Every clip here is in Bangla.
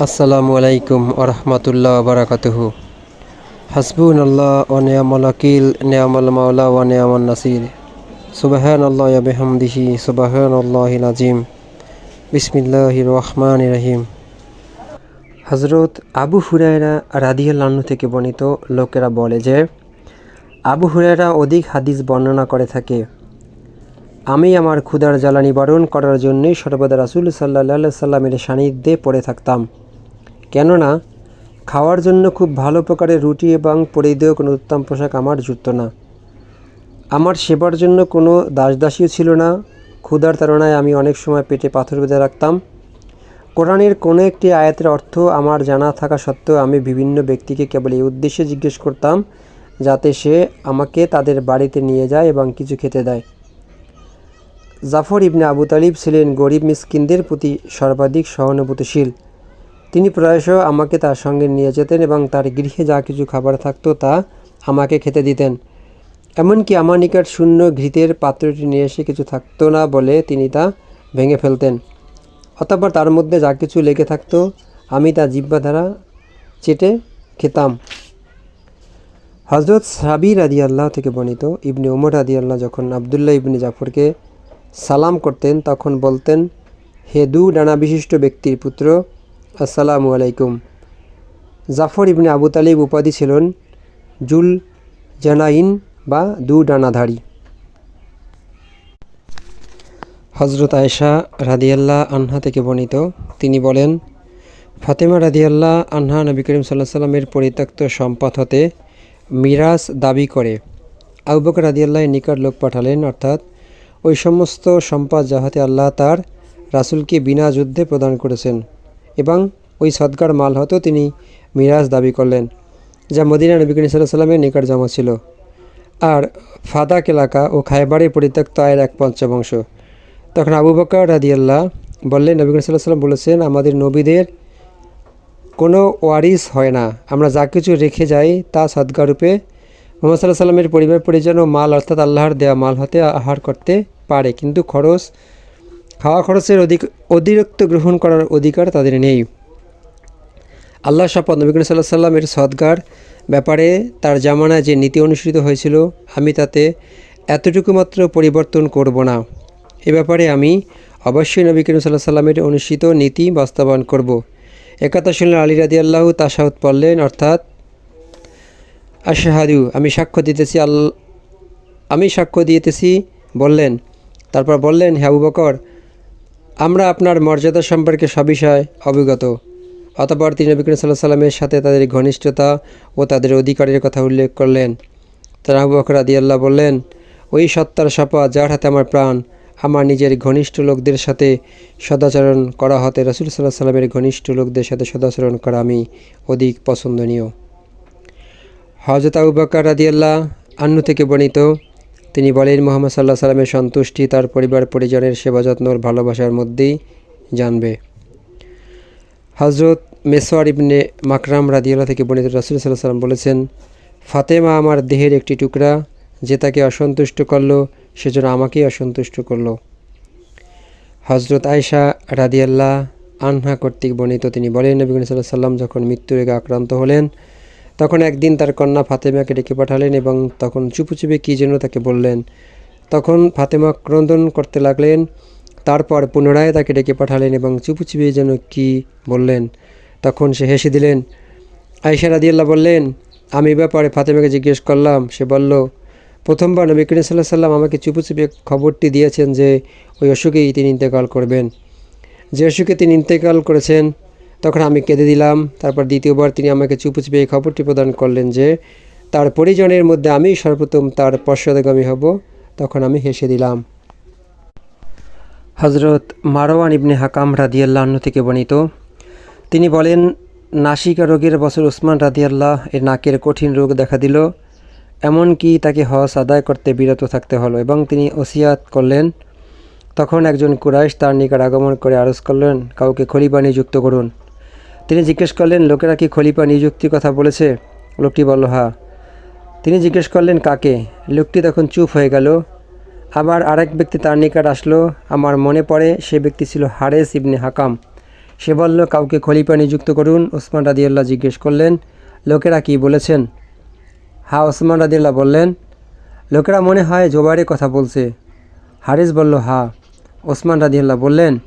আসসালামু আলাইকুম ওরহমতুল্লাহ বারাকাতুহু। হাসবুন আল্লাহ ও নিয়ামল আকিল নিয়ামল মাওলা ও নিয়ামল নাসির। সুবাহান আল্লাহ বেহামদিহি সুবাহান আল্লাহ নাজিম। বিসমিল্লাহ রহমান রহিম। হজরত আবু হুরায়রা রাদিয়াল্লাহ্ন থেকে বর্ণিত লোকেরা বলে যে, আবু হুরায়রা অধিক হাদিস বর্ণনা করে থাকে, আমি আমার ক্ষুধার জ্বালা নিবারণ করার জন্যই সর্বদা রাসুল সাল্লাহ সাল্লামের সান্নিধ্যে পড়ে থাকতাম। কেননা, খাওয়ার জন্য খুব ভালো প্রকারের রুটি এবং পরিধেয় কোনো উত্তম পোশাক আমার জুটত না। আমার সেবার জন্য কোনো দাসদাসীও ছিল না। ক্ষুধার তাড়নায় আমি অনেক সময় পেটে পাথর বেঁধে রাখতাম। কোরআনের কোনো একটি আয়াতের অর্থ আমার জানা থাকা সত্ত্বেও আমি বিভিন্ন ব্যক্তিকে কেবল এই উদ্দেশ্যে জিজ্ঞেস করতাম যাতে সে আমাকে তাদের বাড়িতে নিয়ে যায় এবং কিছু খেতে দেয়। জাফর ইবনে আবু তালিব ছিলেন গরিব মিসকিনদের প্রতি সর্বাধিক সহানুভূতিশীল। তিনি প্রায়শ আমাকে তার সঙ্গে নিয়ে যেতেন এবং তার গৃহে যা কিছু খাবার থাকতো তা আমাকে খেতে দিতেন। এমনকি আমার নিকট শূন্য ঘৃতের পাত্রটি নিয়ে এসে কিছু থাকতো না বলে তিনি তা ভেঙে ফেলতেন। অতঃপর তার মধ্যে যা কিছু লেগে থাকতো, আমি তা জিব্বা দ্বারা চেটে খেতাম। হজরত সাবির আদি আল্লাহ থেকে বর্ণিত ইবনে উমর আদি আল্লাহ যখন আবদুল্লাহ ইবনে জাফরকে সালাম করতেন, তখন বলতেন, হে দু ডানা বিশিষ্ট ব্যক্তির পুত্র আসসালামু আলাইকুম। জাফর ইবনে আবু তালিব উপাধি ছিলেন জুল জানাইন বা দু ডানাধারী। হজরত আয়েশা রাদিয়াল্লাহ আনহা থেকে বর্ণিত, তিনি বলেন, ফাতেমা রাদিয়াল্লাহ আনহা নবী করিম সাল্লাহ সাল্লামের পরিত্যক্ত সম্পদ হতে মিরাজ দাবি করে। আবু বকর রাদিয়াল্লাহ নিকট লোক পাঠালেন, অর্থাৎ ওই সমস্ত সম্পদ যাহাতে আল্লাহ তার রাসুলকে বিনা যুদ্ধে প্রদান করেছেন। এবং ওই সদকার মাল হতেও তিনি মিরাজ দাবি করলেন, যা মদিনা নবী করিম সাল্লামের নিকট জমা ছিল। আর ফাদাক এলাকা ও খায়বারের পরিত্যক্ত আয়ের এক পঞ্চমাংশ তখন আবু বকর রাদিয়াল্লাহ বললেন, নবী করিম সাল্লাহ সাল্লাম বলেছেন, আমাদের নবীদের কোনো ওয়ারিস হয় না। আমরা যা কিছু রেখে যাই তা সদকারূপে মোহাম্মদ সাল্লাহ সাল্লামের পরিবার, পরিজন ও মাল, অর্থাৎ আল্লাহর দেওয়া মাল হতে আহার করতে পারে। কিন্তু খরচ খাওয়া খরচের অধিক অতিরিক্ত গ্রহণ করার অধিকার তাদের নেই। আল্লাহ শপথ, নবী সাল্লাহ সাল্লামের সদগার ব্যাপারে তার জামানায় যে নীতি অনুসৃত হয়েছিল, আমি তাতে এতটুকু মাত্র পরিবর্তন করব না। এ ব্যাপারে আমি অবশ্যই নবী সাল্লাহ সাল্লামের অনুষ্ঠিত নীতি বাস্তবায়ন করব। একথা শুনলেন আলী রাদি আল্লাহ তাসাউদ পড়লেন, অর্থাৎ, আশাহাদু, আমি সাক্ষ্য দিতেছি আল আমি সাক্ষ্য দিতেছি, বললেন। তারপর বললেন হ্যাবু বকর আমরা আপনার মর্যাদা সম্পর্কে সবিষয় অবগত। অতপর তিনি নবী করিম সাল্লাহ সাল্লামের সাথে তাদের ঘনিষ্ঠতা ও তাদের অধিকারের কথা উল্লেখ করলেন। তারা বকর আল্লাহ বললেন, ওই সত্তার শপথ যার হাতে আমার প্রাণ, আমার নিজের ঘনিষ্ঠ লোকদের সাথে সদাচরণ করা হতে রসুল সাল্লাহ সাল্লামের ঘনিষ্ঠ লোকদের সাথে সদাচরণ করা আমি অধিক পছন্দনীয়। হজরত আবু বকর রাদিয়াল্লাহ আন্নু থেকে বর্ণিত তিনি বলেন, মোহাম্মদ সাল্লাহ সাল্লামের সন্তুষ্টি তার পরিবার পরিজনের সেবা যত্নর ভালোবাসার মধ্যেই জানবে। হজরত মেসোয়ার ইবনে মাকরাম রাদিয়াল্লাহ থেকে বর্ণিত রাসুল সাল্লাহ সাল্লাম বলেছেন, ফাতেমা আমার দেহের একটি টুকরা যে তাকে অসন্তুষ্ট করল সেজন্য আমাকেই অসন্তুষ্ট করল। হজরত আয়সা রাদিয়াল্লাহ আনহা কর্তৃক বর্ণিত তিনি বলেন, নবী সাল্লাহ সাল্লাম যখন মৃত্যুরেগে আক্রান্ত হলেন তখন একদিন তার কন্যা ফাতেমাকে ডেকে পাঠালেন এবং তখন চুপু চুপে কী যেন তাকে বললেন। তখন ফাতেমা ক্রন্দন করতে লাগলেন, তারপর পুনরায় তাকে ডেকে পাঠালেন এবং চুপু চুপে যেন কি বললেন, তখন সে হেসে দিলেন আয়সা রাদিয়াল্লাহ বললেন, আমি ব্যাপারে ফাতেমাকে জিজ্ঞেস করলাম। সে বলল, প্রথমবার নবী করিম সাল্লাহ সাল্লাম আমাকে চুপু চুপে খবরটি দিয়েছেন যে ওই অসুখেই তিনি ইন্তেকাল করবেন। যে অসুখে তিনি ইন্তেকাল করেছেন তখন আমি কেঁদে দিলাম। তারপর দ্বিতীয়বার তিনি আমাকে চুপু চুপে এই খবরটি প্রদান করলেন যে, তার পরিজনের মধ্যে আমি সর্বপ্রথম তার পশ্চাদগামী হব। তখন আমি হেসে দিলাম। হজরত মারওয়ান ইবনে হাকাম রাদিয়াল্লাহ থেকে বর্ণিত, তিনি বলেন, নাসিকা রোগের বছর উসমান রাদিয়াল্লাহ এর নাকের কঠিন রোগ দেখা দিল। এমনকি তাকে হজ আদায় করতে বিরত থাকতে হলো এবং তিনি ওসিয়াত করলেন। তখন একজন কুরাইশ তার নিকট আগমন করে আরজ করলেন, কাউকে খলিফা নিযুক্ত করুন। তিনি জিজ্ঞেস করলেন, লোকেরা কি খলিফা নিযুক্তির কথা বলেছে? লোকটি বলল, হা। তিনি জিজ্ঞেস করলেন, কাকে? লোকটি তখন চুপ হয়ে গেল। আবার আরেক ব্যক্তি তার নিকট আসলো। আমার মনে পড়ে, সে ব্যক্তি ছিল হারেস ইবনে হাকাম। সে বলল, কাউকে খলিফা নিযুক্ত করুন। ওসমান রাদিয়াল্লাহ জিজ্ঞেস করলেন, লোকেরা কি বলেছেন? হ্যাঁ ওসমান রাদিয়াল্লাহ বললেন, লোকেরা মনে হয় জোবাইরের কথা বলছে। হারিস বলল, হা। ওসমান রাদিয়াল্লাহ বললেন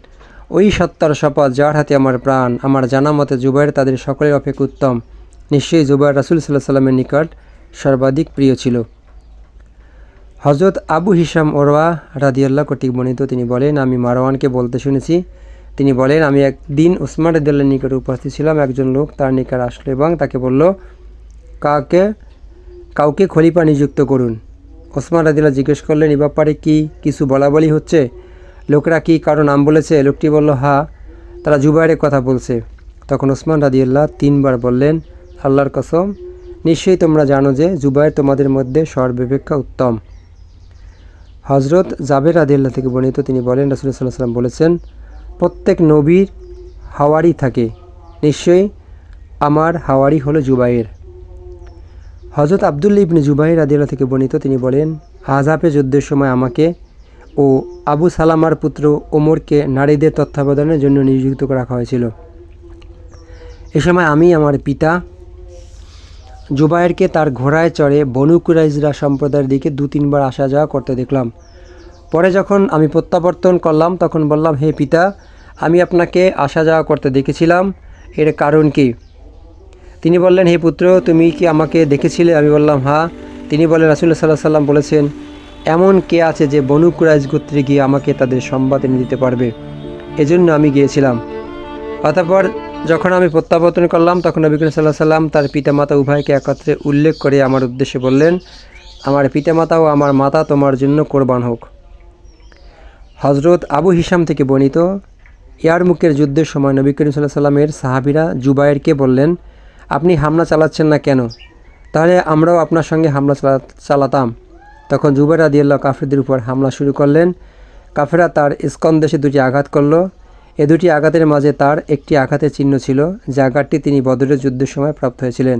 ওই সত্তার শপথ যার হাতে আমার প্রাণ, আমার জানা মতে জুবাইর তাদের সকলের অপেক্ষা উত্তম। নিশ্চয়ই জুবাইর রাসুল সাল্লাহ সাল্লামের নিকট সর্বাধিক প্রিয় ছিল। হজরত আবু হিসাম ওরওয়া রাদিয়াল্লাহ কর্তৃক বর্ণিত, তিনি বলেন, আমি মারওয়ানকে বলতে শুনেছি। তিনি বলেন, আমি একদিন উসমান রাদিয়াল্লাহর নিকট উপস্থিত ছিলাম। একজন লোক তার নিকট আসলো এবং তাকে বলল কাকে কাউকে খলিফা নিযুক্ত করুন। ওসমান রাদিল্লাহ জিজ্ঞেস করলেন, এ ব্যাপারে কি কিছু বলা বলি হচ্ছে? লোকরা কি কারও নাম বলেছে? লোকটি বলল, হা। তারা জুবাইরের কথা বলছে। তখন ওসমান রাদিয়াল্লাহ তিনবার বললেন, আল্লাহর কসম, নিশ্চয়ই তোমরা জানো যে জুবাইর তোমাদের মধ্যে সর্বাপেক্ষা উত্তম। হজরত জাবের রাদিয়াল্লাহ থেকে বর্ণিত তিনি বলেন, রাসুল সাল্লাহ সাল্লাম বলেছেন, প্রত্যেক নবীর হাওয়ারি থাকে। নিশ্চয়ই আমার হাওয়ারি হলো জুবাইর। হজরত আবদুল্লা ইবনে জুবাইর রাদিয়াল্লাহ থেকে বর্ণিত তিনি বলেন আজাপে যুদ্ধের সময় আমাকে ও আবু সালামার পুত্র ওমরকে নারীদের তত্ত্বাবধানের জন্য নিযুক্ত রাখা হয়েছিল। এ সময় আমি, আমার পিতা জুবায়েরকে তার ঘোড়ায় চড়ে বনু কুরাইজরা সম্প্রদায়ের দিকে দু, তিনবার আসা যাওয়া করতে দেখলাম। পরে যখন আমি প্রত্যাবর্তন করলাম, তখন বললাম, হে পিতা, আমি আপনাকে আসা যাওয়া করতে দেখেছিলাম। এর কারণ কি? তিনি বললেন, হে পুত্র, তুমি কি আমাকে দেখেছিলে? আমি বললাম হ্যাঁ। তিনি বলেন রাসুল্লাহ সাল্লাহ সাল্লাম বলেছেন এমন কে আছে যে বনু কুরাইজ গোত্রে গিয়ে আমাকে তাদের সংবাদ এনে দিতে পারবে? এজন্য আমি গিয়েছিলাম। অতঃপর যখন আমি প্রত্যাবর্তন করলাম, তখন নবী করিম সাল্লাহ সাল্লাম তার পিতামাতা উভয়কে একত্রে উল্লেখ করে আমার উদ্দেশ্যে বললেন, আমার পিতামাতা ও আমার মাতা তোমার জন্য কোরবান হোক। হজরত আবু হিসাম থেকে বর্ণিত ইয়ারমুকের যুদ্ধের সময় নবী করিম সাল্লাহ সাল্লামের সাহাবিরা জুবায়েরকে বললেন, আপনি হামলা চালাচ্ছেন না কেন? তাহলে আমরাও আপনার সঙ্গে হামলা চালা, চালাতাম। তখন জুবাইর আদিয়াল্লাহ কাফেরদের উপর হামলা শুরু করলেন। কাফেরা তার ইস্কন দেশে দুটি আঘাত করল। এ দুটি আঘাতের মাঝে তার একটি আঘাতের চিহ্ন ছিল, যে আঘাতটি তিনি বদরের যুদ্ধের সময় প্রাপ্ত হয়েছিলেন।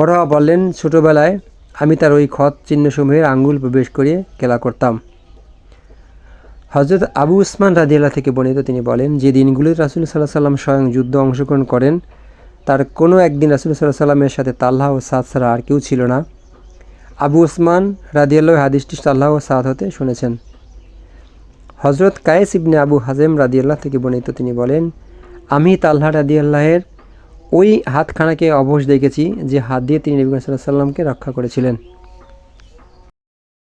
ওরা বললেন, ছোটোবেলায় আমি তার ওই ক্ষত চিহ্নসমূহের আঙ্গুল প্রবেশ করিয়ে খেলা করতাম। হজরত আবু উসমান রাদিয়াল্লাহ থেকে বর্ণিত তিনি বলেন, যে দিনগুলিতে রাসুল সাল্লাহ সাল্লাম স্বয়ং যুদ্ধ অংশগ্রহণ করেন, তার কোনো একদিন রাসুল সাল্লাহ সাল্লামের সাথে তাল্লাহ ও সাদ ছাড়া আর কেউ ছিল না। আবু উসমান রাদিয়াল্লাহ হাদিসটি সাল্লাহ সাদ হতে শুনেছেন। হজরত কায়েস ইবনে আবু হাজেম রাদিয়াল্লাহ থেকে বর্ণিত তিনি বলেন, আমি তাল্লাহ রাদিয়াল্লাহের ওই হাতখানাকে অবশ দেখেছি যে হাত দিয়ে তিনি নবী সাল্লাহ সাল্লামকে রক্ষা করেছিলেন।